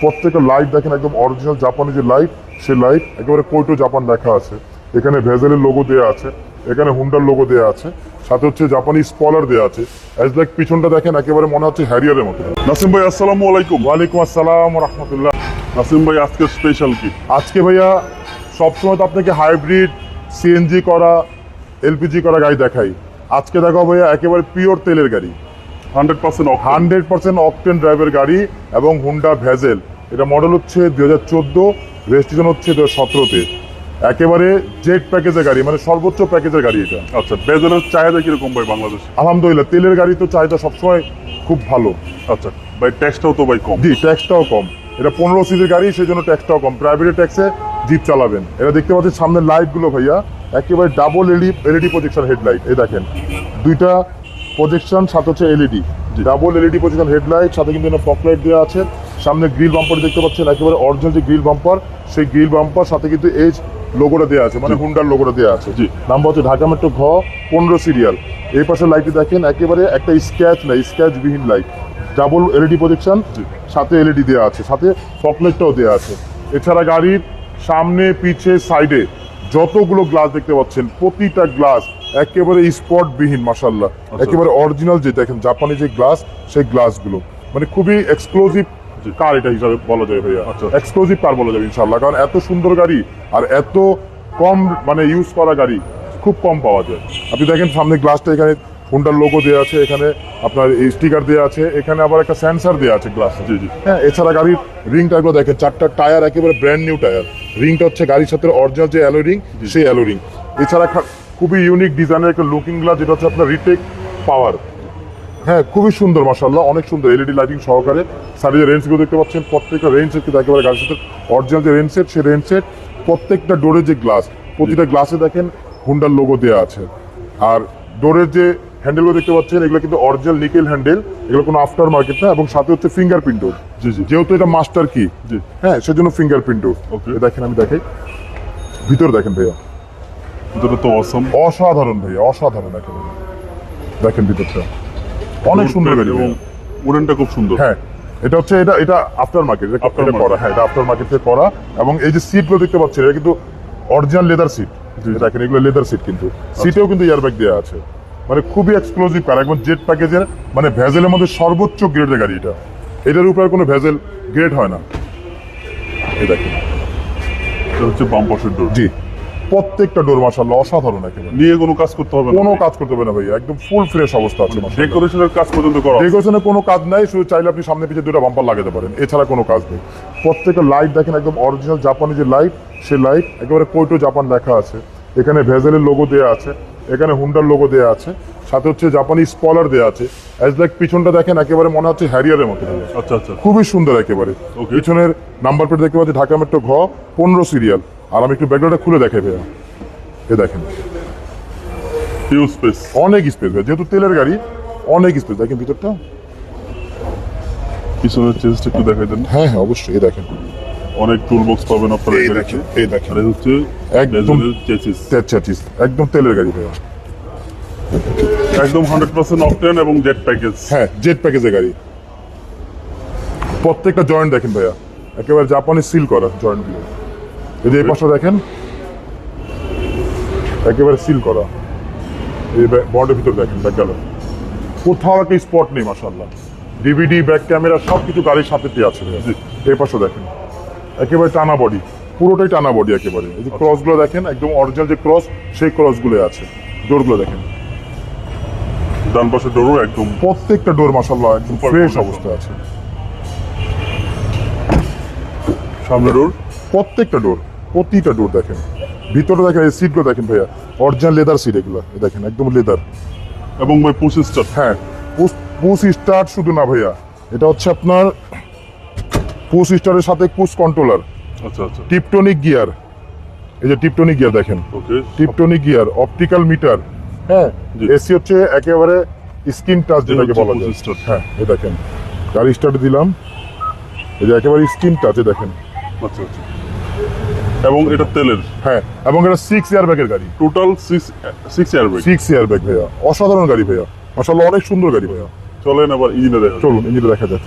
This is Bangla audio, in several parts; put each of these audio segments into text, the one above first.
প্রত্যেকটা লাইট দেখেন একদম অরিজিনাল জাপানি যে লাইট সেই লাইট একেবারে কোটো জাপান লেখা আছে। এখানে ভেজেলের লোগো দেওয়া আছে এখানে হুন্ডার লোগো দেওয়া আছে সাথে হচ্ছে জাপানি স্পলার দেওয়া আছে। অ্যাজ লাইক পিছনটা দেখেন একেবারে মনে হচ্ছে হ্যারিয়ারের মতো। নাসিম ভাই আসসালামু আলাইকুম। ওয়ালাইকুম আসসালাম রহমতুল্লাহ। নাসিম ভাই আজকে স্পেশাল কি? আজকে ভাইয়া সবসময় তো আপনাকে হাইব্রিড সিএনজি করা এলপিজি করা গাড়ি দেখাই। আজকে দেখাবো ভাইয়া একেবারে পিওর তেলের গাড়ি। Hundred percent hundred percent octane ড্রাইভের গাড়ি এবং হুন্ডা ভেজেল। এটা মডেল হচ্ছে দুই হাজার চোদ্দ রেজিস্ট্রেশন হচ্ছে দু হাজার সতেরোতে। একেবারে জেট প্যাকেজের গাড়ি মানে সর্বোচ্চ প্যাকেজের গাড়ি এটা। আচ্ছা বেজেলের চাহিদা কীরকম ভাই বাংলাদেশে? আলহামদুলিল্লাহ তেলের গাড়ি তো চাহিদা সবসময় খুব ভালো। আচ্ছা ভাই ট্যাক্সটাও তো ভাই কম। জি ট্যাক্সটাও কম। এটা পনেরো সিজির গাড়ি সেই জন্য ট্যাক্সটাও কম। প্রাইভেট ট্যাক্সে জিপ চালাবেন। এটা দেখতে পাচ্ছেন সামনের লাইটগুলো ভাইয়া। একেবারে ডাবল এলই এলইডি প্রজেকশন হেডলাইট এই দেখেন দুইটা প্রজেকশন সাথে হচ্ছে LED double LED projection headlight সাথে কিন্তু ফক লাইট দেওয়া আছে। সামনে গ্রিল বাম্পার দেখতে পাচ্ছেন একেবারে অরিজিনাল যে গ্রিল বাম্পার সেই গ্রিল বাম্পার সাথে কিন্তু এজ লোগোটা দেওয়া আছে মানে হুন্ডার লোগোটা দেওয়া আছে। জি। নাম্বার হচ্ছে ঢাকা মেট্রো ঘ পনেরো সিরিয়াল এই পাশে লাইটটি দেখেন একেবারে একটা স্ক্যাচ নাই স্ক্যাচ বিহীন লাইট ডাবল এলইডি প্রজেকশন সাথে এলইডি দেওয়া আছে সাথে ফকলেটটাও দেওয়া আছে। এছাড়া গাড়ির সামনে পিছে সাইডে যতগুলো গ্লাস দেখতে পাচ্ছেন প্রতিটা গ্লাস একেবারে স্পট বিহীন মাসাল্লাহ একেবারে অরিজিনাল যে দেখেন জাপানি যে গ্লাস সেই গ্লাসগুলো। মানে খুবই এক্সক্লুসিভ কার এটা হিসাবে বলা যায় ভাইয়া। আচ্ছা। এক্সক্লুসিভ কার বলা যাবে ইনশাল্লাহ কারণ এত সুন্দর গাড়ি আর এত কম মানে ইউজ করা গাড়ি খুব কম পাওয়া যায়। আপনি দেখেন সামনে গ্লাসটা এখানে হুন্ডার লোগো দেওয়া আছে এখানে আপনার এই স্টিকার দেওয়া আছে এখানে আবার একটা সেন্সার দেওয়া আছে গ্লাস জি জি। হ্যাঁ এছাড়া গাড়ির রিং টায়ারগুলো দেখেন চারটা টায়ার একেবারে ব্র্যান্ড নিউ টায়ার রিংটা হচ্ছে গাড়ির সাথে অরিজিনাল যে অ্যালো রিং সেই অ্যালো রিং এছাড়া খুবই ইউনিক ডিজাইনের একটা লুকিং গ্লাস যেটা হচ্ছে আপনার রিটেক পাওয়ার হ্যাঁ খুবই সুন্দর মাসাল্লাহ অনেক সুন্দর এলইডি লাইটিং সহকারে। সাইডে যে রেঞ্জগুলো দেখতে পাচ্ছেন প্রত্যেকটা রেঞ্জ সেট কিন্তু একেবারে গাড়ির সাথে অরিজিনাল যে রেঞ্জ সেট সেই রেঞ্জ সেট প্রত্যেকটা ডোরের যে গ্লাস প্রতিটা গ্লাসে দেখেন হুন্ডার লোগো দেওয়া আছে। আর ডোরের যে হ্যান্ডেলগুলো দেখতে পাচ্ছেন এগুলো কিন্তু অরিজিনাল নিকেল হ্যান্ডেল এগুলো কোনো আফটার মার্কেট না এবং সাথে হচ্ছে ফিঙ্গারপ্রিন্ট ডোর জি জি। যেহেতু এটা মাস্টার কি জি। হ্যাঁ সেজন্য ফিঙ্গারপ্রিন্ট ডোর Okay. দেখেন আমি দেখাই। ভিতরে দেখেন ভাইয়া। ভিতরে তো অসম অসাধারণ ভাইয়া অসাধারণ একেবারে। দেখেন ভিতরটা। অনেক সুন্দর গাড়ি এবং। উড়েনটা খুব সুন্দর। হ্যাঁ এটা হচ্ছে এটা এটা আফটার মার্কেট এটা After করা হ্যাঁ এটা আফটার মার্কেট থেকে করা। এবং এই যে সিটগুলো দেখতে পাচ্ছেন এটা কিন্তু অরিজিনাল লেদার সিট দেখেন এগুলো লেদার সিট কিন্তু। সিটেও কিন্তু এয়ারব্যাগ দেওয়া আছে। মানে খুবই এক্সক্লুসিভ কার একদম জেট প্যাকেজের মানে ভেজেলের মধ্যে সর্বোচ্চ গ্রেডের গাড়ি এটা এটার উপরে কোনো ভেজেল গ্রেড হয় না। এই দেখেন। এটা হচ্ছে বাম পাশের ডোর জি। প্রত্যেকটা ডোর মাসাল্লাহ অসাধারণ একেবারে। নিয়ে কোনো কাজ করতে হবে না কোনো কাজ করতে হবে না ভাই একদম ফুল ফ্রেশ অবস্থা আছে মাশাআল্লাহ। ডেকোরেশনের কাজ পর্যন্ত করা। ডেকোরেশনে কোনো কাজ নাই শুধু চাইলে আপনি সামনে পিছিয়ে দুটো বাম্পার লাগাতে পারেন এছাড়া কোনো কাজ নেই। প্রত্যেকটা লাইট দেখেন একদম অরিজিনাল জাপানি যে লাইট সেই লাইট একেবারে কোটো জাপান লেখা আছে। এখানে ভেজেলের লোগো দেওয়া আছে এখানে হুন্ডার লোগো দেওয়া আছে সাথে হচ্ছে জাপানি স্পলার দেওয়া আছে। অ্যাজ লাইক পিছনটা দেখেন একেবারে মনে হচ্ছে হ্যারিয়ারের মতো। আচ্ছা আচ্ছা। খুবই সুন্দর একেবারে. পিছনের নাম্বার প্লেট দেখতে পাচ্ছি ঢাকা মেট্রো ঘ পনেরো সিরিয়াল আর আমি একটু ব্যাকগ্রাউন্ডটা খুলে দেখাই ভাইয়া। এ দেখেন। হিউজ স্পেস অনেক স্পেস ভাই যেহেতু তেলের গাড়ি অনেক স্পেস দেখেন ভিতরটা। পিছনের চেঞ্জটা একটু দেখাই দেন। হ্যাঁ হ্যাঁ অবশ্যই এই দেখেন। অনেক টুল বক্স পাবেন আপনারা এই দেখেন এই দেখেন। এই হচ্ছে একদম- চেসিস চাচিস একদম তেলের গাড়ি ভাইয়া। একদম হান্ড্রেড পার্সেন্ট অকটেন এবং জেট প্যাকেজ হ্যাঁ জেট প্যাকেজের গাড়ি। প্রত্যেকটা জয়েন্ট দেখেন ভাইয়া। একেবারে জাপানি সিল করা জয়েন্টগুলো এই যে এই পাশটা দেখেন একেবারে সিল করা। এই বর্ডের ভিতর দেখেন ব্যাক গেল। কোথাও একটা স্পট নেই মাসাল্লাহ ডিভিডি ব্যাক ক্যামেরা সব কিছু গাড়ির সাথে আছে। এই পাশে দেখেন একেবারে টানা বডি পুরোটাই টানা বডি একেবারে। এই যে ক্রসগুলো দেখেন একদম অরিজিনাল যে ক্রস সেই ক্রসগুলো আছে। ডোরগুলো দেখেন। ডান পাশে ডোরও একদম প্রত্যেকটা ডোর মাসাল্লাহ একদম ফ্রেশ. অবস্থা আছে। সামনে ডোর। প্রত্যেকটা ডোর প্রতিটা ডোর দেখেন। ভিতরে দেখেন এই সিটগুলো দেখেন ভাইয়া। অরিজিনাল লেদার সিট এগুলো দেখেন একদম লেদার এবং ভাই পুশ স্টার্ট হ্যাঁ পুশ স্টার্ট শুধু না ভাইয়া। এটা হচ্ছে আপনার পুশ স্টারের সাথে পুশ কন্ট্রোলার আচ্ছা আচ্ছা। টিপটনিক গিয়ার এই যে টিপটনিক গিয়ার দেখেন। Okay tiptronic gear optical meter হ্যাঁ। এসি হচ্ছে একেবারে স্ক্রিন টাচ যেটাকে বলা যায়। হ্যাঁ এই দেখেন। গাড়ি স্টার্ট দিলাম। এই যে একেবারে স্ক্রিন টাচে দেখেন। আচ্ছা আচ্ছা। এবং এটা তেলের। হ্যাঁ এবং এটা সিক্স এয়ার ব্যাগের গাড়ি। Total six six air bag six air bag ভাইয়া। অসাধারণ গাড়ি ভাইয়া। মাসাল্লাহ অনেক সুন্দর গাড়ি ভাইয়া। চলেন আবার ইঞ্জিনে দেখা চলুন ইঞ্জিনে দেখা যাক।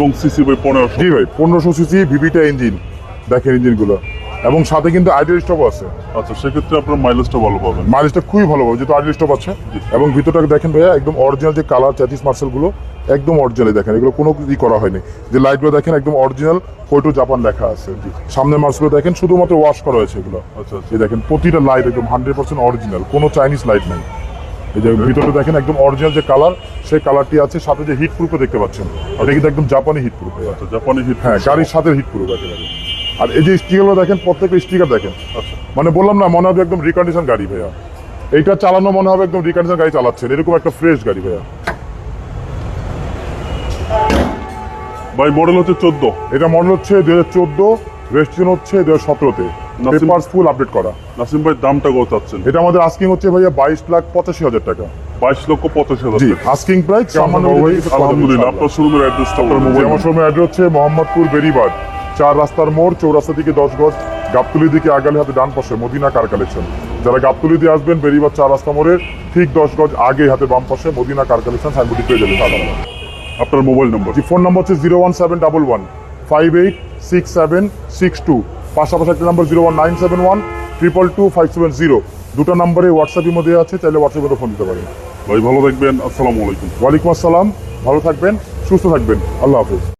এবং সিসি ভাই পনেরোশো। জি ভাই পনেরোশো সিসি ভিভিটা ইঞ্জিন দেখেন ইঞ্জিনগুলো। এবং সাথে কিন্তু আইডিয়াল স্টপ আছে। আচ্ছা সেক্ষেত্রে আপনার মাইলেজটা ভালো পাবেন। মাইলেজটা খুবই ভালো পাবে যেহেতু আইডিয়াল স্টপ আছে। এবং ভিতরটা দেখেন ভাইয়া একদম অরিজিনাল যে কালার চ্যাটিস মার্সেলগুলো একদম অরিজিনাল দেখেন। এগুলো কোনো ই করা হয়নি। যে লাইটগুলো দেখেন একদম অরিজিনাল ফটো জাপান লেখা আছে। সামনে মার্সগুলো দেখেন শুধুমাত্র ওয়াশ করা হয়েছে এগুলো। আচ্ছা আচ্ছা। এই দেখেন প্রতিটা লাইট একদম হান্ড্রেড পার্সেন্ট অরিজিনাল কোনো চাইনিজ লাইট নেই। এই যে ভিতরটা দেখেন একদম অরিজিনাল যে কালার সেই কালারটি আছে সাথে যে হিট প্রুফও দেখতে পাচ্ছেন। এটা কিন্তু একদম জাপানি হিট প্রুফ আচ্ছা জাপানি হিট হ্যাঁ গাড়ির সাথে হিট প্রুফ একেবারে আর এই যে স্টিকারগুলো দেখেন প্রত্যেকটা স্টিকার দেখেন। আচ্ছা। মানে বললাম না মনে হবে একদম রিকন্ডিশন গাড়ি ভাইয়া। এইটা চালানো মনে হবে একদম রিকন্ডিশন গাড়ি চালাচ্ছেন। এরকম একটা ফ্রেশ গাড়ি ভাইয়া। ভাই মডেল হচ্ছে চোদ্দ। এটা মডেল হচ্ছে দু হাজার চোদ্দ রেজিস্ট্রেশন হচ্ছে দু হাজার সতেরোতে। নাসিম- পেপার ফুল আপডেট করা। নাসিম ভাই দামটা কত চাচ্ছেন এটা আমাদের আস্কিং হচ্ছে ভাইয়া বাইশ লাখ পঁচাশি হাজার টাকা। বাইশ লক্ষ পঁচাশি হাজার আস্কিং প্রাইস সামান্য ভাই, আলহামদুলিল্লাহ আপনার শোরুমের অ্যাড্রেসটা আপনার মোবাইল আমার সময় অ্যাড্রেস হচ্ছে মোহাম্মদপুর বেরিবাদ চার রাস্তার মোড় চৌরাস্তা থেকে দশ গজ গাবতলি দিকে আগালে হাতে ডান পাশে মদিনা কার কালেকশন যারা গাবতলি দিয়ে আসবেন বেরিবাদ চার রাস্তা মোড়ের ঠিক দশ গজ আগে হাতে বাম পাশে মদিনা কার কালেকশন সাইনবোর্ডটি পেয়ে যাবেন আপনার মোবাইল নম্বর জি ফোন নম্বর হচ্ছে zero one seven double one five eight six seven six two পাশাপাশি একটা number zero one nine seven one triple two five seven zero দুটো নম্বরে হোয়াটসঅ্যাপের মধ্যে আছে চাইলে হোয়াটসঅ্যাপে ফোন দিতে পারেন। ভাই ভালো থাকবেন আসসালামু আলাইকুম। ওয়ালাইকুম আসসালাম ভালো থাকবেন সুস্থ থাকবেন। আল্লাহ হাফিজ।